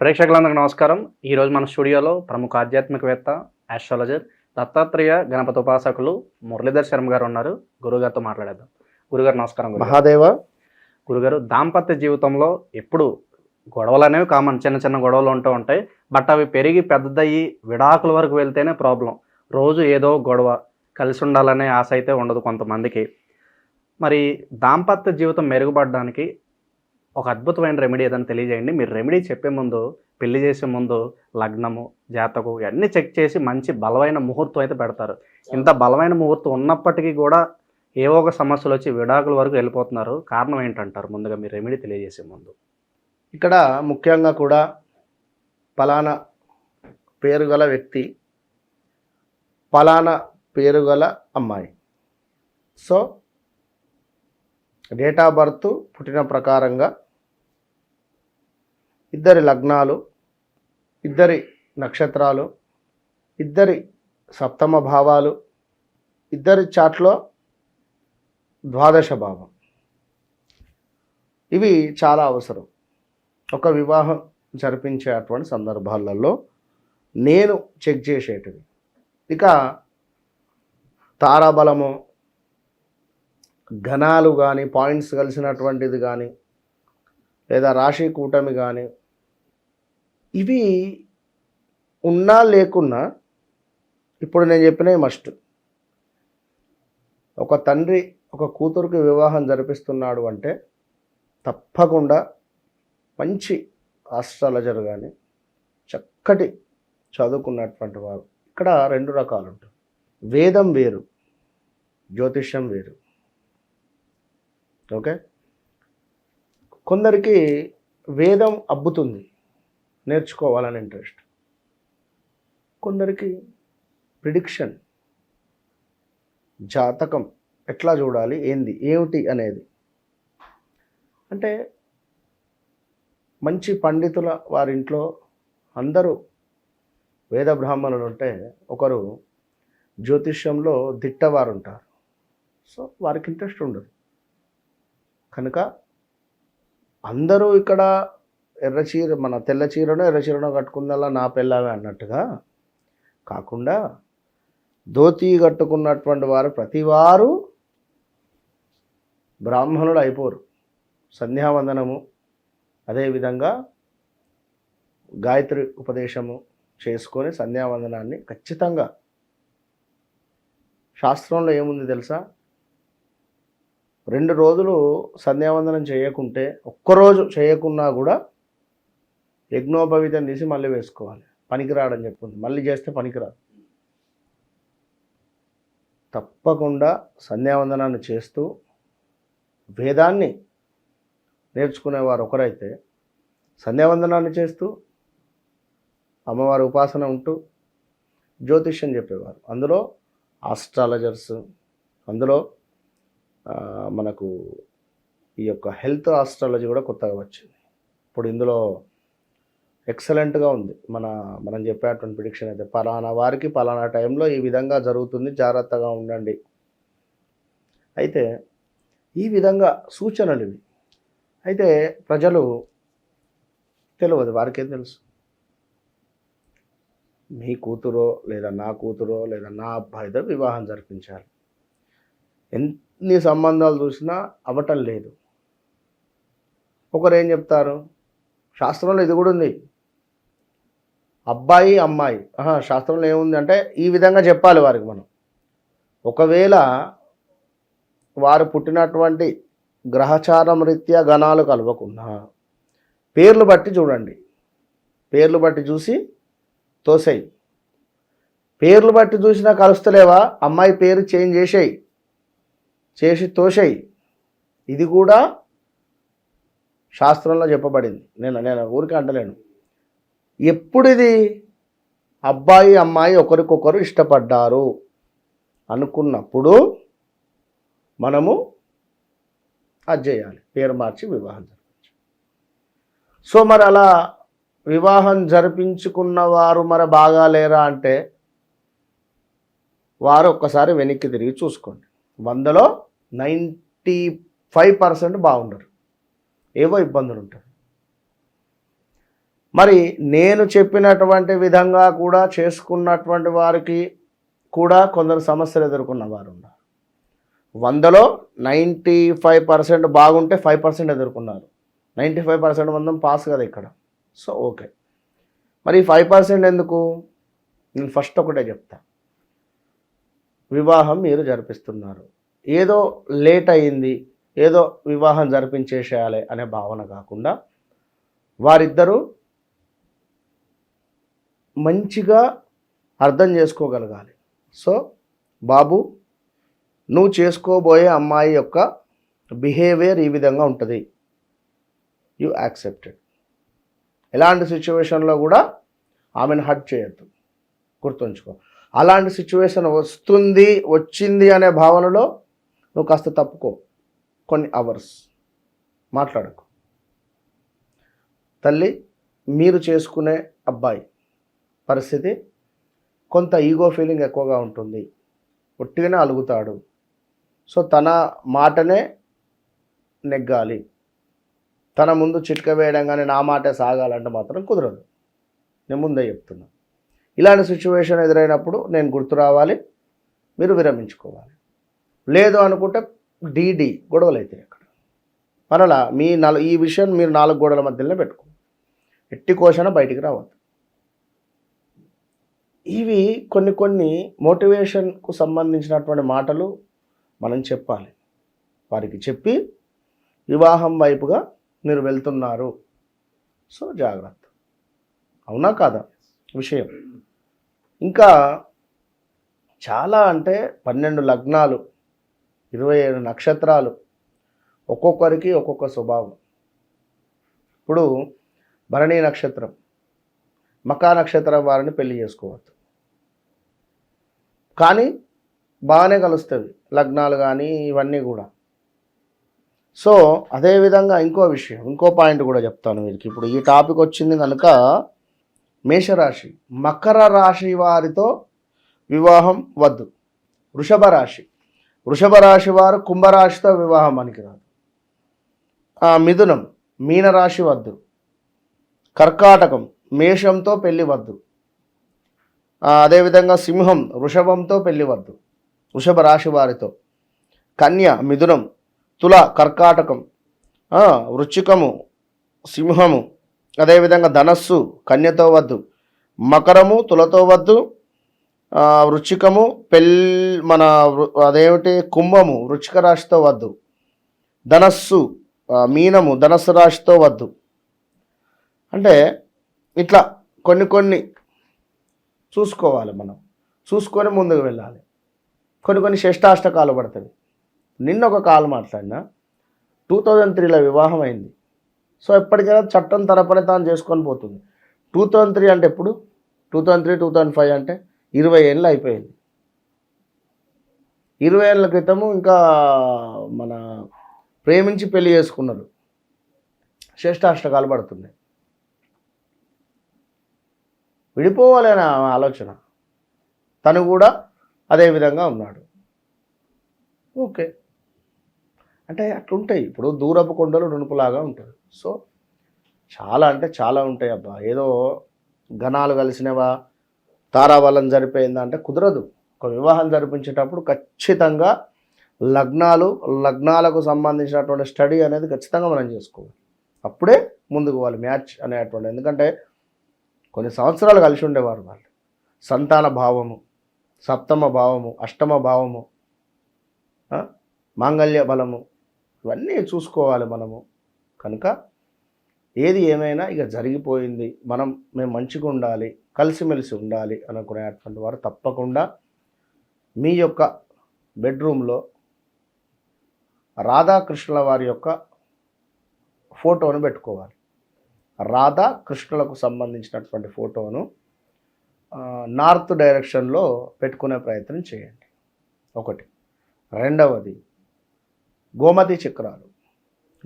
ప్రేక్షకులందరికీ నమస్కారం. ఈరోజు మన స్టూడియోలో ప్రముఖ ఆధ్యాత్మికవేత్త ఆస్ట్రాలజర్ దత్తాత్రేయ గణపతి ఉపాసకులు మురళీధర్ శర్మ గారు ఉన్నారు. గురుగారితో మాట్లాడేద్దాం. గురుగారు నమస్కారం. మహాదేవ. గురుగారు దాంపత్య జీవితంలో ఎప్పుడు గొడవలు అనేవి కామన్ చిన్న చిన్న గొడవలు ఉంటూ ఉంటాయి. బట్ అవి పెరిగి పెద్దదయ్యి విడాకుల వరకు వెళ్తేనే ప్రాబ్లం రోజు ఏదో గొడవ కలిసి ఉండాలనే ఆశ అయితే ఉండదు కొంతమందికి. మరి దాంపత్య జీవితం మెరుగుపడడానికి ఒక అద్భుతమైన రెమెడీ ఏదని తెలియజేయండి. మీరు రెమెడీ చెప్పే ముందు పెళ్ళి చేసే ముందు లగ్నము జాతకు ఇవన్నీ చెక్ చేసి మంచి బలమైన ముహూర్తం అయితే పెడతారు. ఇంత బలమైన ముహూర్తం ఉన్నప్పటికీ కూడా ఏవో ఒక సమస్యలు వచ్చి విడాకుల వరకు వెళ్ళిపోతున్నారు. కారణం ఏంటంటారు? ముందుగా మీరు రెమెడీ తెలియజేసే ముందు. ఇక్కడ ముఖ్యంగా కూడా పలానా పేరు గల వ్యక్తి పలానా పేరు గల అమ్మాయి. సో డేట్ ఆఫ్ బర్త్ పుట్టిన ప్రకారంగా ఇద్దరి లగ్నాలు ఇద్దరి నక్షత్రాలు ఇద్దరి సప్తమ భావాలు ఇద్దరి చాట్లో ద్వాదశ భావం. ఇవి చాలా అవసరం. ఒక వివాహం జరిపించే అటువంటి సందర్భాలలో నేను చెక్ చేసేటివి. ఇక తారాబలము ఘనాలు కానీ పాయింట్స్ కలిసినటువంటిది కానీ లేదా రాశి కూటమి కానీ ఇవి ఉన్నా లేకున్నా ఇప్పుడు నేను చెప్పినవి మస్ట్ ఒక తండ్రి ఒక కూతురుకి వివాహం జరిపిస్తున్నాడు అంటే తప్పకుండా మంచి ఆస్ట్రాలజర్ కానీ చక్కటి చదువుకున్నటువంటి వారు. ఇక్కడ రెండు రకాలు ఉంటాయి. వేదం వేరు జ్యోతిష్యం వేరు. ఓకే? కొందరికి వేదం అబ్బుతుంది. నేర్చుకోవాలని ఇంట్రెస్ట్. కొందరికి ప్రిడిక్షన్ జాతకం ఎట్లా చూడాలి ఏంది ఏమిటి అనేది. అంటే మంచి పండితుల వారింట్లో అందరూ వేద బ్రాహ్మణులు ఉంటే ఒకరు జ్యోతిష్యంలో దిట్టవారు ఉంటారు సో వారికి ఇంట్రెస్ట్ ఉండదు. కనుక అందరూ ఇక్కడ ఎర్ర చీర మన తెల్ల చీరనో ఎర్ర చీరనో కట్టుకుందల్లా నా పెళ్ళామే అన్నట్టుగా కాకుండా ధోతి కట్టుకున్నటువంటి వారు ప్రతివారు బ్రాహ్మణుడు అయిపోరు. సంధ్యావందనము అదేవిధంగా గాయత్రి ఉపదేశము చేసుకొని సంధ్యావందనాన్ని ఖచ్చితంగా శాస్త్రంలో ఏముంది తెలుసా? రెండు రోజులు సంధ్యావందనం చేయకుంటే ఒక్కరోజు చేయకున్నా కూడా యజ్ఞోపవీతం తీసి మళ్ళీ వేసుకోవాలి. పనికిరాడని చెప్పుకుంది. మళ్ళీ చేస్తే పనికిరాదు. తప్పకుండా సంధ్యావందనాన్ని చేస్తూ వేదాన్ని నేర్చుకునేవారు ఒకరైతే సంధ్యావందనాన్ని చేస్తూ అమ్మవారి ఉపాసన ఉంటూ జ్యోతిష్యం చెప్పేవారు. అందులో ఆస్ట్రాలజర్స్ అందులో మనకు ఈ యొక్క హెల్త్ ఆస్ట్రాలజీ కూడా కొత్తగా వచ్చింది. ఇప్పుడు ఇందులో ఎక్సలెంట్గా ఉంది. మన మనం చెప్పేటువంటి ప్రిడిక్షన్ అయితే పలానా వారికి పలానా టైంలో ఈ విధంగా జరుగుతుంది. జాగ్రత్తగా ఉండండి. అయితే ఈ విధంగా సూచనలు ఇవి. అయితే ప్రజలు తెలియదు వారికేం తెలుసు? మీ కూతురో లేదా నా కూతురో లేదా నా అబ్బాయితో వివాహం జరిపించాలి. నీ సంబంధాలు చూసినా అవ్వటం లేదు. ఒకరు ఏం చెప్తారు? శాస్త్రంలో ఇది కూడా ఉంది. అబ్బాయి అమ్మాయి. శాస్త్రంలో ఏముంది అంటే ఈ విధంగా చెప్పాలి వారికి మనం. ఒకవేళ వారు పుట్టినటువంటి గ్రహచారం రీత్యా గణాలు కలవకుండా పేర్లు బట్టి చూడండి. పేర్లు బట్టి చూసి తోసేయి. పేర్లు బట్టి చూసినా కలుస్తలేవా? అమ్మాయి పేరు చేంజ్ చేసేయి. చేసి తోషయి ఇది కూడా శాస్త్రంలో చెప్పబడింది. నేను నేను ఊరికే అంటలేను. ఎప్పుడు ఇది అబ్బాయి అమ్మాయి ఒకరికొకరు ఇష్టపడ్డారు అనుకున్నప్పుడు మనము అది చేయాలి. పేరు మార్చి వివాహం జరిపించు సో మరి అలా వివాహం జరిపించుకున్న వారు మరి బాగాలేరా అంటే వారు ఒక్కసారి వెనక్కి తిరిగి చూసుకోండి. వందలో నైంటీ ఫైవ్ పర్సెంట్ బాగుండరు. ఏవో ఇబ్బందులు ఉంటాయి మరి నేను చెప్పినటువంటి విధంగా కూడా చేసుకున్నటువంటి వారికి కూడా కొందరు సమస్యలు ఎదుర్కొన్న వారు ఉన్నారు వందలో నైంటీ ఫైవ్ పర్సెంట్ బాగుంటే ఫైవ్ పర్సెంట్ ఎదుర్కొన్నారు. నైంటీ ఫైవ్ పర్సెంట్ మందం పాస్ కదా ఇక్కడ. So okay. మరి ఫైవ్ పర్సెంట్ ఎందుకు? నేను ఫస్ట్ ఒకటే చెప్తా. వివాహం మీరు జరిపిస్తున్నారు. ఏదో లేట్ అయింది ఏదో వివాహం జరిపించేసేయాలి అనే భావన కాకుండా వారిద్దరూ మంచిగా అర్థం చేసుకోగలగాలి. సో బాబు నువ్వు చేసుకోబోయే అమ్మాయి యొక్క బిహేవియర్ ఈ విధంగా ఉంటుంది. You accepted. ఎలాంటి సిచ్యువేషన్లో కూడా ఆమెను హట్ చేయొద్దు. గుర్తుంచుకో. అలాంటి సిచ్యువేషన్ వస్తుంది వచ్చింది అనే భావనలో నువ్వు కాస్త తప్పుకో. కొన్ని అవర్స్ మాట్లాడకు. తల్లి మీరు చేసుకునే అబ్బాయి పరిస్థితి కొంత ఈగో ఫీలింగ్ ఎక్కువగా ఉంటుంది. ఒట్టిగానే అలుగుతాడు. సో తన మాటనే నెగ్గాలి. తన ముందు చిట్క వేయడం కానీ నా మాటే సాగాలంటే మాత్రం కుదరదు. నేను ముందే చెప్తున్నా. ఇలాంటి సిచ్యువేషన్ ఎదురైనప్పుడు నేను గుర్తు రావాలి. మీరు విరమించుకోవాలి. లేదు అనుకుంటే డీడీ గొడవలు అవుతాయి అక్కడ. మరలా మీ నాలుగు ఈ విషయం మీరు నాలుగు గోడల మధ్యలోనే పెట్టుకో ఎట్టి కోశన బయటికి రావద్దు. ఇవి కొన్ని కొన్ని మోటివేషన్కు సంబంధించినటువంటి మాటలు మనం చెప్పాలి. వారికి చెప్పి వివాహం వైపుగా మీరు వెళ్తున్నారు. సో జాగ్రత్త. అవునా కాదా? విషయం. ఇంకా చాలా అంటే పన్నెండు లగ్నాలు ఇరవై ఏడు నక్షత్రాలు ఒక్కొక్కరికి ఒక్కొక్క స్వభావం. ఇప్పుడు భరణి నక్షత్రం మకా నక్షత్రం వారిని పెళ్ళి చేసుకోవద్దు. కానీ బాగానే కలుస్తుంది లగ్నాలు కానీ ఇవన్నీ కూడా. సో అదేవిధంగా ఇంకో విషయం ఇంకో పాయింట్ కూడా చెప్తాను వీరికి. ఇప్పుడు ఈ టాపిక్ వచ్చింది కనుక మేషరాశి. మకర రాశి వారితో వివాహం వద్దు. వృషభ రాశి. వృషభ రాశి వారు కుంభరాశితో వివాహం పనికిరాదు. మిథునం. మీనరాశి వద్దు. కర్కాటకం. మేషంతో పెళ్ళి వద్దు. అదేవిధంగా సింహం వృషభంతో పెళ్ళి వద్దు. వృషభ రాశి వారితో. కన్య మిథునం. తుల కర్కాటకం. వృచ్చికము సింహము అదేవిధంగా ధనస్సు కన్యతో వద్దు. మకరము తులతో వద్దు. వృచ్చికము పెల్ మన అదేమిటి? కుంభము వృచ్చిక రాశితో వద్దు. ధనస్సు మీనము ధనస్సు రాశితో వద్దు. అంటే ఇట్లా కొన్ని కొన్ని చూసుకోవాలి మనం. చూసుకొని ముందుకు వెళ్ళాలి. కొన్ని కొన్ని షష్టాష్టకాలు పడుతుంది నిన్న ఒక కాలు మాట్లాడినా. టూ థౌజండ్ త్రీలో వివాహం అయింది. సో ఎప్పటికైనా చట్టం తరపని తాను చేసుకొని పోతుంది. టూ థౌజండ్ త్రీ అంటే ఎప్పుడు? Two thousand three two thousand five అంటే ఇరవై ఏళ్ళు అయిపోయింది. ఇరవై ఏళ్ళ క్రితము ఇంకా మన ప్రేమించి పెళ్ళి చేసుకున్నారు. శ్రేష్టాష్టకాలు పడుతున్నాయి. విడిపోవాలనే ఆలోచన. తను కూడా అదే విధంగా ఉన్నాడు. ఓకే. అంటే అట్లుంటాయి. ఇప్పుడు దూరపు కొండలు నునుపులాగా ఉంటుంది సో చాలా అంటే చాలా ఉంటాయి అబ్బా. ఏదో గణాలు కలిసినవా తారాబలం జరిపోయిందా అంటే కుదరదు. ఒక వివాహం జరిపించేటప్పుడు ఖచ్చితంగా లగ్నాలు లగ్నాలకు సంబంధించినటువంటి స్టడీ అనేది ఖచ్చితంగా మనం చేసుకోవాలి. అప్పుడే ముందుకు వాళ్ళు మ్యాచ్ అనేటువంటి. ఎందుకంటే కొన్ని సంవత్సరాలు కలిసి ఉండేవారు వాళ్ళు. సంతాన భావము సప్తమ భావము అష్టమ భావము మాంగళ్య బలము ఇవన్నీ చూసుకోవాలి మనము. కనుక ఏది ఏమైనా ఇక జరిగిపోయింది మనం మేము మంచిగా ఉండాలి కలిసిమెలిసి ఉండాలి అనుకునేటువంటి వారు తప్పకుండా మీ యొక్క బెడ్రూమ్లో రాధాకృష్ణుల వారి యొక్క ఫోటోను పెట్టుకోవాలి. రాధా కృష్ణులకు సంబంధించినటువంటి ఫోటోను నార్త్ డైరెక్షన్లో పెట్టుకునే ప్రయత్నం చేయండి. ఒకటి. రెండవది గోమతి చక్రాలు.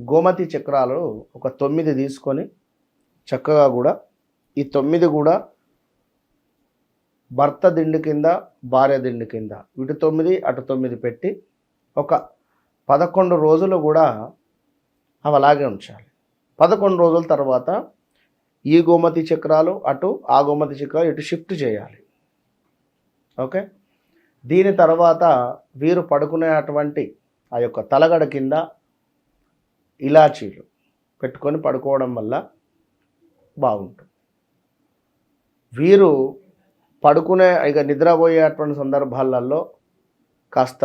గోమతి చక్రాలు ఒక తొమ్మిది తీసుకొని చక్కగా కూడా ఈ తొమ్మిది కూడా భర్త దిండు కింద భార్య దిండు కింద ఇటు తొమ్మిది అటు తొమ్మిది పెట్టి ఒక పదకొండు రోజులు కూడా అవి అలాగే ఉంచాలి. పదకొండు రోజుల తర్వాత ఈ గోమతి చక్రాలు అటు ఆ గోమతి చక్రాలు ఇటు షిఫ్ట్ చేయాలి. ఓకే? దీని తర్వాత వీరు పడుకునేటువంటి ఆ యొక్క తలగడ కింద ఇలాచీలు పెట్టుకొని పడుకోవడం వల్ల బాగుంటుంది. వీరు పడుకునే ఇక నిద్రపోయేటువంటి సందర్భాలలో కాస్త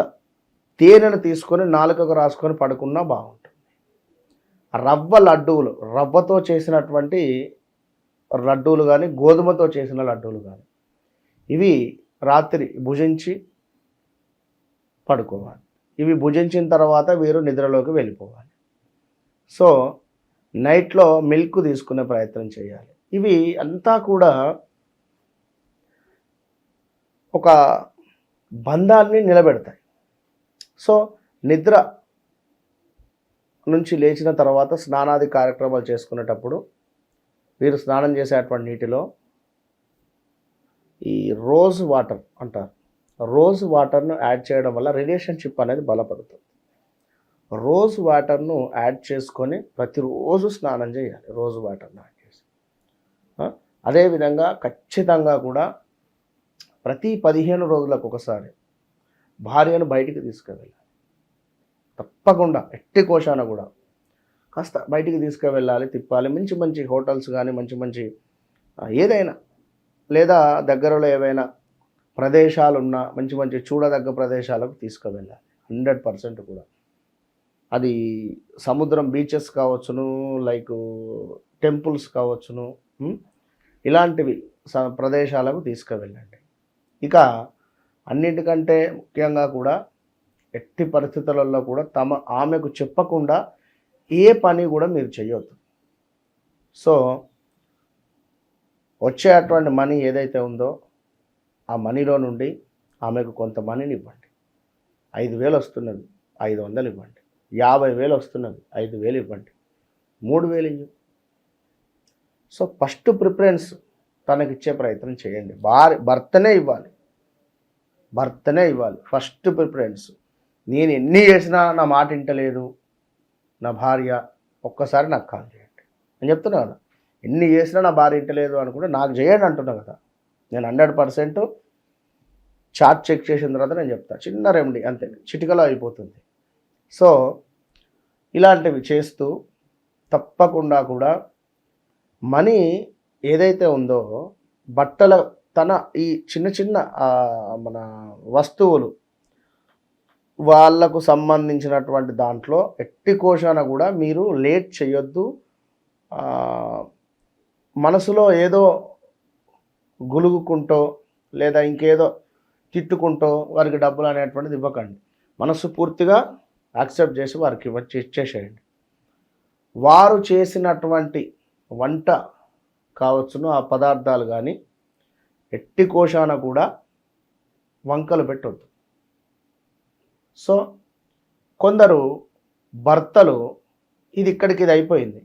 తేనెను తీసుకొని నాలుకకు రాసుకొని పడుకున్నా బాగుంటుంది. రవ్వ లడ్డూలు రవ్వతో చేసినటువంటి లడ్డూలు కానీ గోధుమతో చేసిన లడ్డూలు కానీ ఇవి రాత్రి భుజించి పడుకోవాలి. ఇవి భుజించిన తర్వాత వీరు నిద్రలోకి వెళ్ళిపోవాలి. సో నైట్లో మిల్క్ తీసుకునే ప్రయత్నం చేయాలి. ఇవి అంతా కూడా ఒక బంధాన్ని నిలబెడతాయి. సో నిద్ర నుంచి లేచిన తర్వాత స్నానాది కార్యక్రమాలు చేసుకునేటప్పుడు వీరు స్నానం చేసేటువంటి నీటిలో ఈ రోజ్ వాటర్ అంటారు. రోజ్ వాటర్ను యాడ్ చేయడం వల్ల రిలేషన్షిప్ అనేది బలపడుతుంది. రోజ్ వాటర్ను యాడ్ చేసుకొని ప్రతిరోజు స్నానం చేయాలి రోజ్ వాటర్ను యాడ్ చేసి. అదేవిధంగా ఖచ్చితంగా కూడా ప్రతి పదిహేను రోజులకు ఒకసారి భార్యను బయటికి తీసుకువెళ్ళాలి. తప్పకుండా ఎట్టి కోశాన కూడా. కాస్త బయటికి తీసుకువెళ్ళాలి తిప్పాలి మంచి మంచి హోటల్స్ కానీ మంచి మంచి ఏదైనా లేదా దగ్గరలో ఏవైనా ప్రదేశాలు ఉన్న మంచి మంచి చూడదగ్గ ప్రదేశాలకు తీసుకువెళ్ళాలి. హండ్రెడ్ పర్సెంట్ కూడా. అది సముద్రం బీచెస్ కావచ్చును లైక్ టెంపుల్స్ కావచ్చును ఇలాంటివి స- ప్రదేశాలకు తీసుకువెళ్ళండి. ఇక అన్నిటికంటే ముఖ్యంగా కూడా ఎట్టి పరిస్థితులలో కూడా తమ ఆమెకు చెప్పకుండా ఏ పని కూడా మీరు చేయొద్దు. సో వచ్చే అటువంటి మనీ ఏదైతే ఉందో ఆ మనీలో నుండి ఆమెకు కొంత మనీని ఇవ్వండి. ఐదు వేలు వస్తున్నది ఐదు వందలు ఇవ్వండి. యాభై వేలు వస్తున్నది ఐదు వేలు ఇవ్వండి. మూడు వేలు ఇవ్వు సో ఫస్ట్ ప్రిఫరెన్స్ తనకిచ్చే ప్రయత్నం చేయండి. భార్య భర్తనే ఇవ్వాలి. భర్తనే ఇవ్వాలి. First preference. నేను ఎన్ని చేసినా నా మాట వింటలేదు. నా భార్య ఒక్కసారి నాకు కాల్ చేయండి. నేను చెప్తున్నా కదా ఎన్ని చేసినా నా భార్య వింటలేదు అనుకుంటే నాకు చేయండి అంటున్నా కదా. నేను హండ్రెడ్ పర్సెంట్ చార్ట్ చెక్ చేసిన తర్వాత నేను చెప్తాను చిన్న రెమెడీ అంతే. చిటికలో అయిపోతుంది. సో ఇలాంటివి చేస్తూ తప్పకుండా కూడా మనీ ఏదైతే ఉందో బట్టల తన ఈ చిన్న చిన్న మన వస్తువులు వాళ్ళకు సంబంధించినటువంటి దాంట్లో ఎట్టి కోశాన కూడా మీరు లేట్ చేయొద్దు. మనసులో ఏదో గులుగుకుంటో లేదా ఇంకేదో తిట్టుకుంటూ వారికి డబ్బులు అనేటువంటిది ఇవ్వకండి. మనసు పూర్తిగా యాక్సెప్ట్ చేసి వారికి ఇవ్వచ్చి ఇచ్చేసేయండి వారు చేసినటువంటి వంట కావచ్చును ఆ పదార్థాలు కానీ ఎట్టి కోశాన కూడా వంకలు పెట్టొద్దు. సో కొందరు భర్తలు ఇది ఇక్కడికి ఇది అయిపోయింది.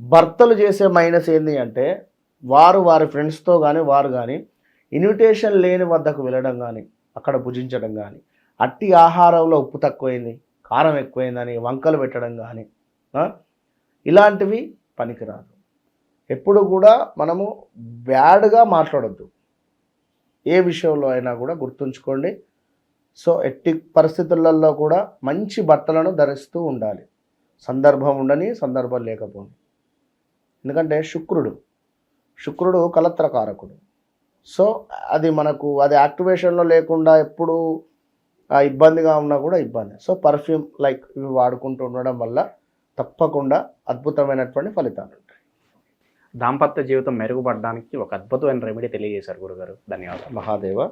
భర్తలు చేసే మైనస్ ఏంటి అంటే వారు వారి ఫ్రెండ్స్తో కానీ వారు కానీ ఇన్విటేషన్ లేని వద్దకు వెళ్ళడం కానీ అక్కడ భుజించడం కానీ అట్టి ఆహారంలో ఉప్పు తక్కువైంది కారం ఎక్కువైందని వంకలు పెట్టడం కానీ ఇలాంటివి పనికిరాదు. ఎప్పుడు కూడా మనము బ్యాడ్గా మాట్లాడొద్దు. ఏ విషయంలో అయినా కూడా గుర్తుంచుకోండి. సో ఎట్టి పరిస్థితులలో కూడా మంచి బట్టలను ధరిస్తూ ఉండాలి. సందర్భం ఉండని సందర్భం లేకపోని. ఎందుకంటే శుక్రుడు శుక్రుడు కలత్రకారకుడు సో అది మనకు అది యాక్టివేషన్లో లేకుండా ఎప్పుడు ఇబ్బందిగా ఉన్నా కూడా ఇబ్బంది. సో పర్ఫ్యూమ్ లైక్ ఇవి వాడుకుంటూ ఉండడం వల్ల తప్పకుండా అద్భుతమైనటువంటి ఫలితాలు ఉంటాయి. దాంపత్య జీవితం మెరుగుపడడానికి ఒక అద్భుతమైన రెమెడీ తెలియజేశారు గురుగారు. ధన్యవాదాలు. మహాదేవ.